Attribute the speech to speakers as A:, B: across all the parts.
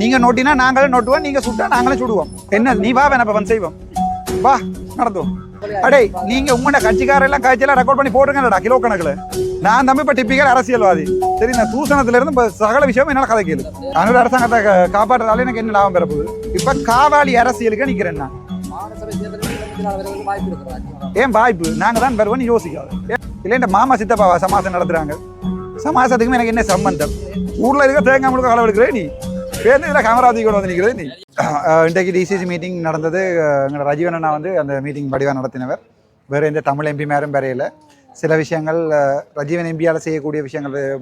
A: நீங்க நோட்டினா நாங்களும் நோட்டுவோம் நீங்க சுட்டா நாங்களும் சுடுவோம். என்ன நீ வா வேணா வந்து செய்வோம். வா நடத்துவோம் அடே நீங்க உங்களோட கட்சிக்காரெல்லாம் காய்ச்சலாம் ரெக்கார்ட் பண்ணி போட்டுருங்கடா கிலோ கணக்குல. நான் தம்பி இப்போ டிப்பிக்கல் அரசியல்வாதி. சரி நான் தூசணத்துல இருந்து சகல விஷயம் என்னால் கதை கேளு அனுர அரசாங்கத்தை காப்பாற்றுறதால எனக்கு என்ன லாபம் பெறப்போகுது? இப்ப காவாலி அரசியலுக்கு நிற்கிறேன் நான். ஏன் வாய்ப்பு? நாங்க தான் பெறுவோம் யோசிக்காது இல்லை இந்த மாமா சித்தப்பாவா சமாசம் நடத்துறாங்க? சமாசத்துக்கும் எனக்கு என்ன சம்பந்தம்? ஊர்ல இருக்க தேங்காய் முழுக்க அளவு எடுக்கிறே நீ. பேருந்து காமராஜி கூட வந்து நிற்கிறது நீ. இன்றைக்கு டிசிசி மீட்டிங் நடந்தது. அஹ் எங்களோட ரஜீவன் அண்ணா வந்து அந்த மீட்டிங் வடிவாக நடத்தினவர். வேறு எந்த தமிழ் எம்பி மேரும் வரையில சில விஷயங்கள் ரஜீவன் எம்பியால் செய்யக்கூடிய விஷயங்கள்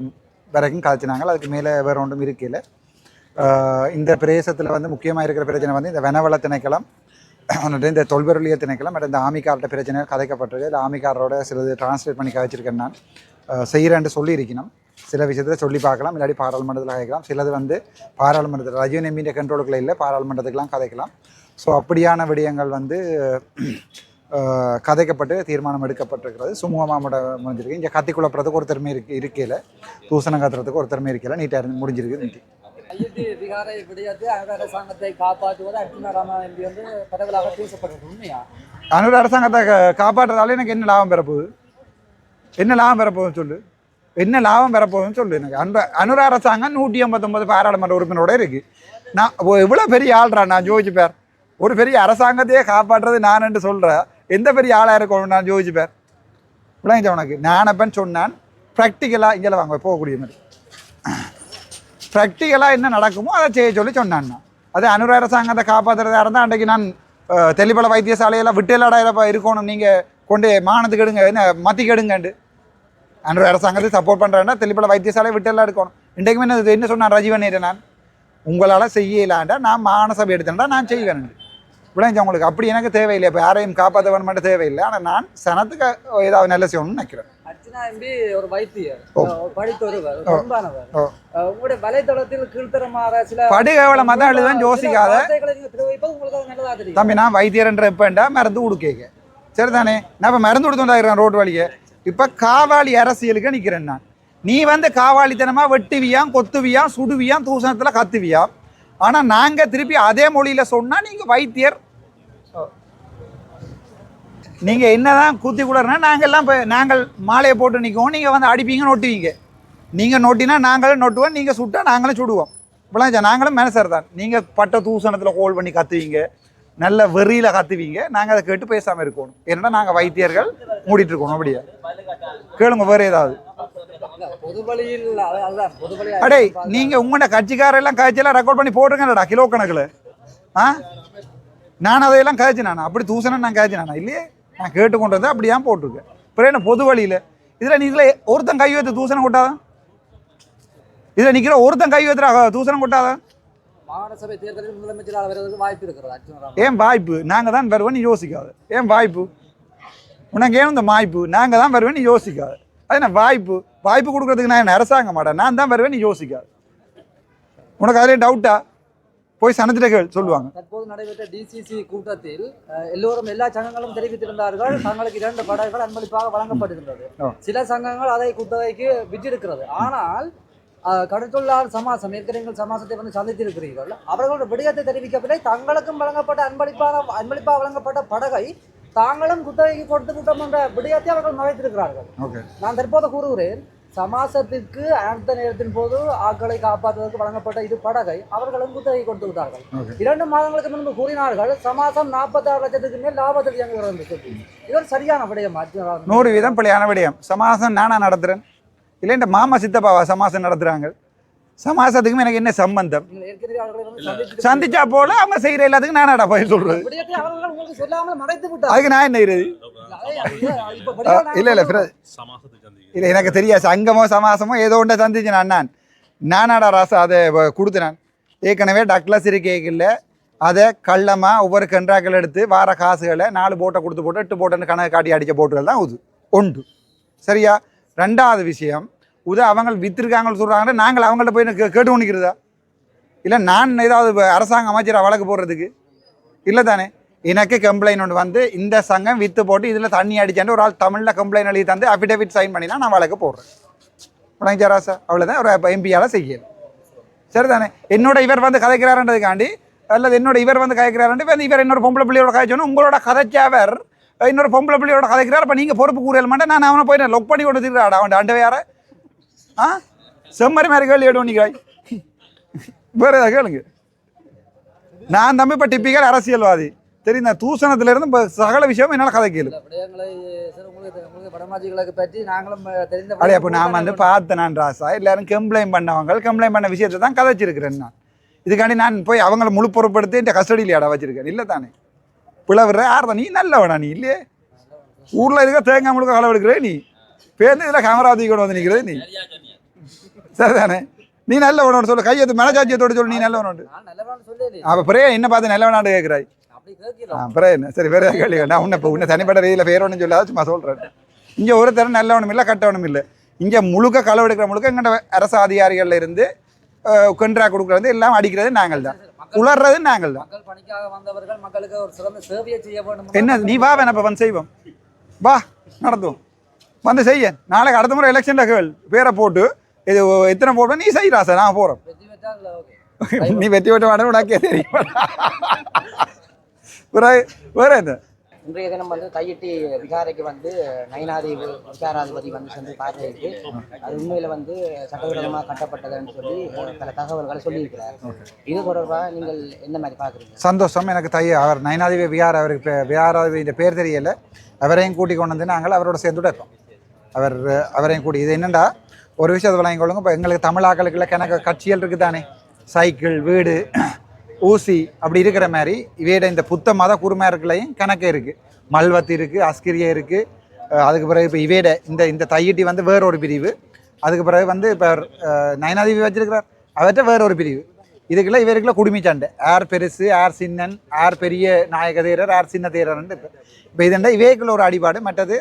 A: வரைக்கும் காய்ச்சினாங்க. அதுக்கு மேலே வேறு ஒன்றும் இருக்கையில். இந்த பிரதேசத்தில் வந்து முக்கியமாக இருக்கிற பிரச்சனை வந்து இந்த வெனவள திணைக்களம் இந்த தொல்பொருளிய திணைக்களம் மற்றும் இந்த ஆமிக்கார்ட்ட பிரச்சனை கதைக்கப்பட்டிருக்கு. இந்த ஆமிக்காரோட சிலது டிரான்ஸ்லேட் பண்ணி கதைச்சிருக்கேன் நான் செய்கிறேன்ட்டு சொல்லியிருக்கணும். சில விஷயத்தில் சொல்லி பார்க்கலாம். இல்லாட்டி பாராளுமன்றத்தில் கதைக்கலாம். சிலது வந்து பாராளுமன்றத்தில் ரஜினி எம்பின்ற கண்ட்ரோலுக்குள்ள இல்லை பாராளுமன்றத்துக்குலாம் கதைக்கலாம். ஸோ அப்படியான விடயங்கள் வந்து கதைக்கப்பட்டு தீர்மானம் எடுக்கப்பட்டிருக்கிறது. சுமூகமாக முட முடிஞ்சிருக்கு. இங்கே கத்தி குழப்புறதுக்கு ஒரு திறமை இருக்கு இருக்கையில். தூசணம் கத்துறதுக்கு ஒரு திறமை இருக்கையில். நீட்டாக இருந்து முடிஞ்சிருக்கு நீட்டி.
B: அயோத்தி விகாரை விடயத்தை அகர அரசாங்கத்தை காப்பாற்றுவது அர்ஜுன ராமா எம்பி வந்து பரவலாக பேசப்படுறது உண்மையா?
A: அனுர அரசாங்கத்தை கா- காப்பாற்றுறதால எனக்கு என்ன லாபம் பெறப்போகுது? என்ன லாபம் பெறப்போகுதுன்னு சொல்லு. என்ன லாபம் பெறப்போகுதுன்னு சொல்லு எனக்கு. அன்ப அனுர அரசாங்கம் நூற்றி ஐம்பத்தொம்பது பாராளுமன்ற உறுப்பினரோட இருக்குது நான் எவ்வளோ பெரிய ஆள்றா நான் ஜோதிச்சு பேர். ஒரு பெரிய அரசாங்கத்தையே காப்பாற்றுறது நான் என்று சொல்கிறேன் எந்த பெரிய ஆளாக இருக்கணும் நான் ஜோதிச்சு பேர். விளங்கிச்ச உனக்கு? நான் சொன்னான் ப்ராக்டிக்கலாக இங்கே வாங்க போகக்கூடிய மாதிரி. ப்ராக்டிக்கலாக என்ன நடக்குமோ அதை செய்ய சொல்லி சொன்னான் நான். அது அனுர அரசாங்கத்தை காப்பாற்றுறதா இருந்தால் அன்றைக்கு நான் அஹ், தெல்லிப்பள வைத்தியசாலையெல்லாம் விட்டலாடா இருக்கணும். நீங்கள் கொண்டு மானத்துக்கு எடுங்க என்ன மத்திக்கு எடுங்கண்டு அனுர அரசாங்கத்தை சப்போர்ட் பண்ணுறேன்னா தெல்லிப்பள வைத்தியசாலை விட்டெல்லாம் எடுக்கணும். இன்றைக்குமே என்ன என்ன சொன்னான் ரஜீவன் நான்? உங்களால் செய்யலாண்டா நான் மானசபை எடுத்தேன்டா நான் செய்வேன் விளைஞ்ச உங்களுக்கு? அப்படி எனக்கு தேவையில்லை. இப்போ யாரையும் காப்பாற்ற வேணும் மட்டும் தேவையில்லை. ஆனால் நான் சனத்துக்கு ஏதாவது நல்ல செய்யணும்னு நினைக்கிறேன்.
B: அர்ஜுனா எம்பி ஒரு வைத்தியர்.
A: ஓ.
B: ஒரு படித்த ஒருவர் ஒரு
A: ஓ.
B: பண்பானவர்.
A: ஓ.
B: அஹ் உங்களுடைய வலைத்தளத்தில் கீழ்த்தரமாக சில
A: படுகேவலமாக தான் எழுதுவேன் யோசிக்காத. தம்பி நான் வைத்தியர்ன்ற எப்பண்டா மருந்து கொடுக்கேங்க சரிதானே? நான் இப்போ மருந்து கொடுத்துட்டாக்கிறேன் ரோடு வழியே. இப்போ காவாளி அரசியலுக்கு நிற்கிறேன் நான். நீ வந்து காவாளித்தனமாக வெட்டுவியாம் கொத்துவியாம் சுடுவியாம் தூசணத்தில் கத்துவியாம் ஆனால் நாங்கள் திருப்பி அதே மொழியில் சொன்னால் நீங்கள் வைத்தியர் நீங்கள் என்னதான் குத்தி கூடனா நாங்கள் எல்லாம் இப்போ நாங்கள் மாலையை போட்டு நிற்குவோம் நீங்கள் வந்து அடிப்பீங்க நொட்டுவீங்க. நீங்கள் நொட்டினா நாங்களும் நொட்டுவோம் நீங்கள் சுட்டா நாங்களும் சுடுவோம். இப்போலாம் நாங்களும் மனசர் தான் நீங்கள் பட்ட தூசணத்தில் ஹோல் பண்ணி கத்துவீங்க. நல்ல வெறியில் கத்துவீங்க. நாங்கள் அதை கேட்டு பேசாமல் இருக்கணும். ஏன்னா நாங்கள் வைத்தியர்கள் மூடிட்டு இருக்கணும் அப்படியே. கேளுங்க வேறு ஏதாவது. அடே நீங்கள் உங்களோட கட்சிக்காரெல்லாம் காய்ச்சலாம் ரெக்கார்ட் பண்ணி போட்டுருங்கடா கிலோ கணக்கில். ஆ? நான் அதையெல்லாம் காய்ச்சி நான் அப்படி தூசணம் நான் காய்ச்சி நானா இல்லையே. நான் கேட்டு கொண்டு வந்து அப்படியே போட்டிருக்கேன் அப்புறம் என்ன பொது வழியில்? இதில் நீங்களே ஒருத்தன் கை வைத்து தூசணம் கொட்டாதான்? இதில் நிற்கிற ஒருத்தன் கை வைத்துற தூசணம் கொட்டாதான்?
B: மாநசபை தேர்தலில் முதலமைச்சராக வருவதற்கு வாய்ப்பு இருக்கிறது அர்ஜுன
A: ஏன் வாய்ப்பு? நாங்கள் தான் வருவோன்னு யோசிக்காது. ஏன் வாய்ப்பு? உனக்கு ஏன் இந்த வாய்ப்பு நாங்கள் தான் வருவேன்னு யோசிக்காது. அது என்ன வாய்ப்பு? வாய்ப்பு கொடுக்கறதுக்கு நான் என்ன அரசாங்க மாட்டேன்? நான் தான் வருவேன்னு யோசிக்காது. உனக்கு அதிலே டவுட்டா போய் சனத்திட்ட சொல்லுவாங்க.
B: தற்போது நடைபெற்ற டிசிசி கூட்டத்தில் எல்லோரும் எல்லா சங்கங்களும் தெரிவித்திருந்தார்கள். தங்களுக்கு இரண்டு படகுகள் அன்பளிப்பாக வழங்கப்படுகின்றது
A: ஆ.
B: சில சங்கங்கள் அதை குத்தகைக்கு விற்றிருக்கிறது ஆனால் கடற்கொள்ளார் சமாசம் ஏற்கனவே சமாசத்தை வந்து சந்தித்திருக்கிறீர்கள். அவர்களோட விடயத்தை தெரிவிக்கவில்லை தங்களுக்கும் வழங்கப்பட்ட அன்பளிப்பாக அன்பளிப்பாக வழங்கப்பட்ட படகை தாங்களும் குத்தகைக்கு கொடுத்து விட்டோம் என்ற விடயத்தை அவர்கள் மறைத்திருக்கிறார்கள். நான் தற்போது கூறுகிறேன் சமாசத்திற்கு அந்த நேரத்தின் போது ஆக்களை காப்பாற்றுவதற்கு வழங்கப்பட்ட இது படகை அவர்களும் குத்தகை கொடுத்து விட்டார்கள். இரண்டு மாதங்களுக்கு முன்பு கூறினார்கள் சமாசம் நாற்பத்தாறு லட்சத்துக்கு மேல் லாபத்தில் இயங்குகிறது இது ஒரு சரியான விடயம்
A: நூறு வீதம் பிள்ளையான விடயம். சமாசம் நானா நடத்துகிறேன் இல்லை இந்த மாமா சித்தப்பாவா சமாசம் நடத்துகிறாங்க சமாசத்துக்கும் எனக்கு என்ன சம்பந்தம்? சந்திச்சா போல அவங்க செய்கிற எல்லாத்துக்கும் நானாடா பதில்
B: விட்டார்கள்.
A: அதுக்கு நான் என்ன
B: நான்
A: இல்லை இல்லை இல்லை எனக்கு தெரியாது சங்கமோ சமாசமோ ஏதோ ஒன்றை சந்திச்சு நான் நான். நானாடா ராசா அதை கொடுத்து நான். ஏற்கனவே டக்ளஸ் இருக்கைகளில் அதை கள்ளமாக ஒவ்வொரு கன்றாக்கள் எடுத்து வார காசுகளை நாலு போட்டை கொடுத்து போட்டு எட்டு போட்டுன்னு கணக்கு காட்டி அடித்த போட்டுகள் தான் உது. ஒன்று சரியா? ரெண்டாவது விஷயம் உத அவங்க வித்திருக்காங்கன்னு சொல்கிறாங்க நாங்கள் அவங்கள்ட்ட போய் கே- கேட்டு நிற்கிறதா இல்லை நான் ஏதாவது அரசாங்க அமைச்சராக வழக்கு போடுறதுக்கு? இல்லை தானே? எனக்கு கம்ப்ளைண்ட் ஒன்று வந்து இந்த சங்கம் வித்து போட்டு இதில் தண்ணி அடிச்சாண்டு ஒரு ஆள் தமிழில் கம்ப்ளைண்ட் எழுதி தந்து அஃபிடேவிட் சைன் பண்ணி தான் நான் வழக்கு போடுறேன். விளங்கிச்சா சார் அவ்வளோதான் ஒரு எம்பியால் செய்யல. சரிதானே? என்னோட இவர் வந்து கதைக்கிறாருன்றதுக்காண்டி அல்லது என்னோட இவர் வந்து கதைக்கிறாருன்ட்டு வந்து இவர் இன்னொரு பொம்பளை பிள்ளையோட கதைச்சோன்னு உங்களோட கதைச்சவர் இன்னொரு பொம்பளை பிள்ளையோட கதைக்கிறார். அப்போ நீங்கள் பொறுப்பு கூறியல் மாட்டேன். நான் அவனை போய் லொக் பண்ணி கொண்டு திருடாடா அவன் அண்டை யார ஆ? செம்மறி மாதிரி கேள்வி எடு நிற்கிறாய் வேறு ஏதாவது கேளுங்க. நான் தம்பி இப்போ டிப்பிக்கல் அரசியல்வாதி. தெரியும் நான் தூசணத்திலிருந்து இப்போ சகல விஷயம் என்னால் கதை கேளு.
B: சார்
A: அடே அப்போ நான் வந்து பார்த்தேன் நான் ராசா. எல்லாரும் கம்ப்ளைண்ட் பண்ணவங்க கம்ப்ளைண்ட் பண்ண விஷயத்தை தான் கதைச்சிருக்கிறேன் நான். இதுக்காண்டி நான் போய் அவங்கள முழு பொறுப்படுத்தி இந்த கஸ்டடியில் இடம் வச்சிருக்கேன். இல்லை தானே? பிளவுற யார் நீ நல்லவனா நீ இல்லையே? ஊரில் இருக்க தேங்காய் முழுக்க களை எடுக்கிற நீ. பேருந்து இதில் கேமராதி கூட வந்து நிற்கிறது நீ. சரிதானே? நீ நல்லவனோட சொல்லு. கையெழுத்து மனசாட்சியத்தோட சொல்லு நீ
B: சொல்லி
A: அப்போ பிறகு என்ன பார்த்து நல்லவனாண்டு கேட்குறாய்? ஆ பிறகு என்ன? சரி வேறு கேள்வி நான் உன்னை இப்போ உன்னை தனிப்பட்ட ரீதியில் பேர் ஒன்றும் சொல்லாத சும்மா சொல்கிறேன் இங்கே ஒரு தரம் நல்லவனும் இல்லை கட்டவனும் இல்லை. இங்கே முழுக்க களவு எடுக்கிற முழுக்க எங்கள்ட அரசு அதிகாரிகள்ல இருந்து கொன்றா கொடுக்குறது எல்லாம் அடிக்கிறது நாங்கள் தான் உளர்றது நாங்கள். தான் என்ன நீ வா வேணா இப்போ வந்து செய்வோம். வா நடத்துவோம் வந்து செய்ய. நாளைக்கு அடுத்த முறை எலெக்ஷனில் கேள். பேரை போட்டு இது எத்தனை போட்டோம் நீ செய்கிறா சார் நான் போகிறோம் நீ வெற்றி விட்டு வாட உனக்கே தெரியும். பிறகு வேற என்ன?
C: இன்றைய தினம் வந்து கையிட்டி விகாரைக்கு வந்து நயனாதி விகாராதிபதி வந்து சென்று பார்வையிட்டு அது உண்மையில வந்து சட்டவிரோதமாக கட்டப்பட்டதுன்னு சொல்லி பல தகவல்களை சொல்லியிருக்கிறார். இது தொடர்பாக நீங்கள் என்ன மாதிரி பார்க்குறீங்க?
A: சந்தோஷம். எனக்கு தைய அவர் நயனாதிபதி விஹார் அவருக்கு விஹாராதிபதி பேர் தெரியல. அவரையும் கூட்டி கொண்டு வந்து நாங்கள் அவரோட சேர்ந்து இருப்போம் அவர் அவரையும் கூட்டி இது என்னண்டா ஒரு விஷயத்தை விளங்கிக் கொள்ளுங்க. இப்போ எங்களுக்கு தமிழ் ஆக்களுக்குள்ள கணக்கு கட்சிகள் இருக்குது தானே சைக்கிள் வீடு ஊசி அப்படி இருக்கிற மாதிரி இவையோட இந்த புத்த மத குருமார்களையும் கணக்கு இருக்குது மல்வத்து இருக்குது அஸ்கிரியா இருக்குது அதுக்கு பிறகு இப்போ இவையோட இந்த இந்த தையிட்டி வந்து வேற ஒரு பிரிவு. அதுக்கு பிறகு வந்து இப்போ நயனாதிபதி வச்சிருக்கிறார். அவர்கிட்ட வேற ஒரு பிரிவு. இதுக்குள்ள இவருக்குள்ள குடுமி சண்டை. யார் பெருசு யார் சின்னன் யார் பெரிய நாயக தேரர் யார் சின்ன தேரர்ன்ட்டு இப்போ இப்போ இதுண்டா இவைக்குள்ள ஒரு அடிபாடு. மற்றது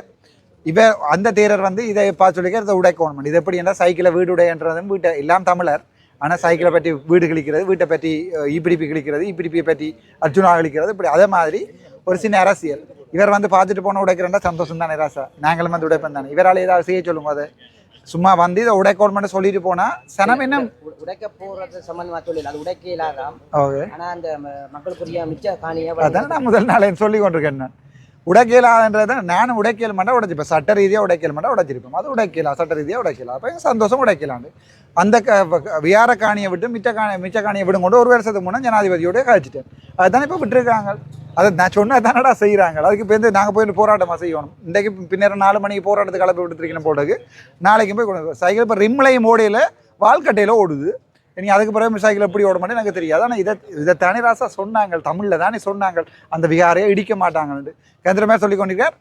A: இவ அந்த தேரர் வந்து இதை பார்த்து சொல்லிக்க இதை உடைக்கணும் இது எப்படி என்றால் சைக்கிளை வீடு உடையன்றதும் வீட்டை எல்லாம் தமிழர். ஆனால் சைக்கிளை பற்றி வீடு கிழிக்கிறது வீட்டை பற்றி இப்பிடிப்பி கிழிக்கிறது இப்பிடிப்பியை பற்றி அர்ஜுனா கிழிக்கிறது இப்படி அதே மாதிரி ஒரு சின்ன அரசியல். இவர் வந்து பார்த்துட்டு போன உடைக்கிறேன்டா சந்தோஷம் தானே ராசா. நாங்களும் வந்து உடைப்பேன் தானே. இவரால் ஏதாவது செய்ய சொல்லுங்க அதை சும்மா வந்து இதை உடைக்கணும் சொல்லிட்டு போனால் சனம் என்ன
C: உடைக்க போறது சம்பந்தமா சொல்லல அது உடைக்க இல்லாதாம்
A: ஓகே.
C: ஆனா அந்த மக்களுக்குரிய மிச்ச காணியை
A: அதான் நான் முதல் நாளே சொல்லி கொண்டிருக்கேன் நான். உடைக்கலான்றதை நானும் உடைக்கல மாட்டேன் உடைச்சிப்பேன் சட்ட ரீதியாக உடைக்கல மாட்டா உடைச்சிருப்பேன் அது உடைக்கலாம் சட்ட ரீதியாக உடைக்கலாம். அப்போ சந்தோஷம் உடைக்கலாண்டு அந்த க வியார காணியை விட்டு மிச்ச காணி மிச்ச காணியை விடும் கொண்டு ஒரு வருஷத்துக்கு முன்னே ஜனாதிபதியோடய கழிச்சிட்டேன். அதுதானே இப்போ விட்டுருக்காங்க. அதை நான் சொன்னால் தானடா செய்கிறாங்க அதுக்கு இப்போ வந்து நாங்கள் போய் போராட்டமாக செய்யணும். இன்றைக்கு பின்னர் நாலு மணிக்கு போராட்டத்துக்கு கிளப்பி விட்டுருக்கணும் போட்டதுக்கு நாளைக்கு போய் சைக்கிள் இப்போ ரிம்லையும் ஓடையில் வால்கட்டையில் ஓடுது. நீ அதுக்கு பிறகு சைக்கிள் எப்படி ஓட மாட்டேன் எனக்கு தெரியாது. ஆனால் இதை இதை தானே ராசா சொன்னாங்க தமிழில் தானே சொன்னாங்க அந்த விகாரையை இடிக்க மாட்டாங்கன்னு கேந்திரமே சொல்லி கொண்டிருக்கார்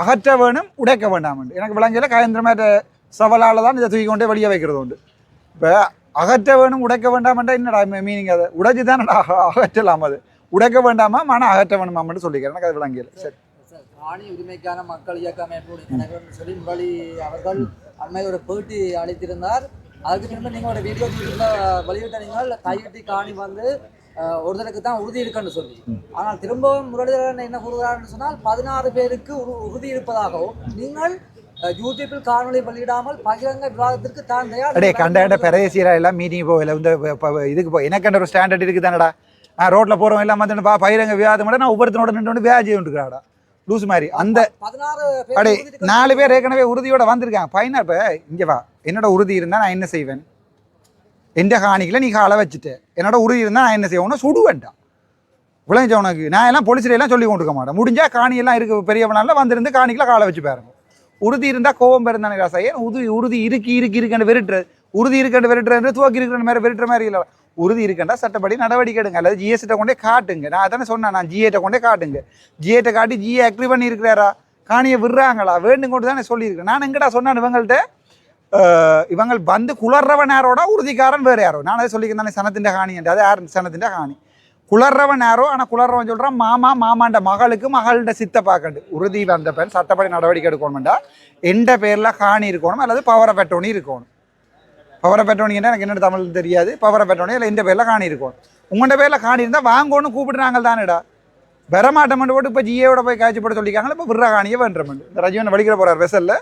A: அகற்ற வேணும் உடைக்க வேண்டாம் எனக்கு விளங்கல கேந்திரமேட்ட சவலால் தான் இதை தூக்கி கொண்டே வெளியே வைக்கிறது உண்டு. இப்போ அகற்ற வேணும் உடைக்க வேண்டாம்ன்றா என்னடா மீனிங் அதை? உடைச்சு தானடா அகற்றலாம் அது. உடைக்க வேண்டாமா ஆனால் அகற்ற வேணுமான்னு சொல்லிக்கிறேன் எனக்கு அது விளங்கல சரி.
B: ஆணி உரிமைக்கான மக்கள் இயக்க அமைப்புடைய சொல்லி முரளி அவர்கள் அண்மையோட ஒரு பேட்டி அளித்திருந்தார். அதுக்கு பின்பு நீங்கள் ஒரு வீடியோ வெளியிட்ட நீங்கள் கையெட்டி காணி வந்து ஒருத்தருக்கு தான் உறுதி இருக்குன்னு சொல்லி. ஆனால் திரும்பவும் முரளிதரன் என்ன கூறுகிறார்னு சொன்னால் பதினாறு பேருக்கு உறு- உறுதி இருப்பதாகவும் நீங்கள் யூடியூப்பில் காணொளி வெளியிடாமல் பகிரங்க விவாதத்திற்கு தான் தயார்
A: அடே கண்ட பெரேசியரா எல்லாம் மீட்டிங் போகல இந்த இதுக்கு போ எனக்கு ஒரு ஸ்டாண்டர்ட் இருக்குது தானடா நான் ரோட்டில் போகிறவங்க எல்லாம் வந்து பா பயிரங்க வியாதம் விட நான் ஒவ்வொருத்தனோட நின்று வியாஜி வந்துருக்காடா லூஸ் மாதிரி. அந்த அடே நாலு பேர் ஏற்கனவே உறுதியோட வந்திருக்காங்க. பையனா இப்போ இங்கே வா. என்னோட உறுதி இருந்தால் நான் என்ன செய்வேன்? எந்த காணிக்கில் நீ காலை வச்சுட்டு? என்னோட உறுதி இருந்தால் நான் என்ன செய்வேன்? சுடுவேன்டா விளைஞ்ச உனக்கு. நான் எல்லாம் போலீஸ்ல எல்லாம் சொல்லி கொண்டிருக்க மாட்டேன். முடிஞ்சா காணியெல்லாம் இருக்கு. பெரியவனால வந்திருந்து காணிக்கல காலை வச்சு பாருங்க. உறுதி இருந்தால் கோவம் பெருந்தானே ராசா ஏன் உறுதி உறுதி இருக்கு இருக்கு இருக்குன்னு வெறுட்டுறது உறுதி இருக்குன்னு வெறுட்டுறது துவக்கி இருக்கிற மாதிரி வெறுட்டுற மாதிரி இல்லை. உறுதி இருக்கண்டா சட்டப்படி நடவடிக்கை எடுங்க. அல்லது ஜிஎஸ்கிட்ட கொண்டே காட்டுங்க. நான் அதானே சொன்னேன் நான் ஜிஏட்ட கொண்டே காட்டுங்க. ஜிஏட்ட காட்டி ஜிஏ அக்ரி பண்ணி இருக்கிறாரா காணியை விடுறாங்களா? வேண்டும் கொண்டு தானே சொல்லியிருக்கேன். நான் எங்கடா சொன்னேன் இவங்கள்ட்ட? இவங்கள் இவங்க வந்து குளர்றவன் யாரோட? உறுதிக்காரன் வேறு யாரோ. நான் அதை சொல்லிக்கிறேன் தானே சனத்தின் காணி என்று. அது யார்? சனத்தின் காணி. குளர்றவன் யாரோ? ஆனால் குளர்றவன் சொல்கிறான் மாமா மாமாண்ட மகளுக்கு மகள்கிட்ட சித்த பார்க்கண்டு உறுதி வந்த பெண் சட்டப்படி நடவடிக்கை எடுக்கணும்டா. எந்த பேரில் காணி இருக்கணும் அல்லது பவரை பெட்டோனி இருக்கணும். பவரை பெற்றோனிங்கன்னா எனக்கு என்னென்ன தமிழ் தெரியாது. பவரை பெட்டோனி இல்லை இந்த பேரில் காணியிருக்கோம். உங்கள்கிட்ட பேரில் காணி இருந்தால் கூப்பிடுறாங்க தானேடா பெறமாட்டமெண்ட் போட்டு இப்போ ஜிஏவோட போய் காய்ச்சி போட சொல்லிக்காங்களா இப்போ விடுற காணியே வேண்டுறமெண்டு இந்த ரஜீவன் வலிக்கிற போகிறார் வெசலில்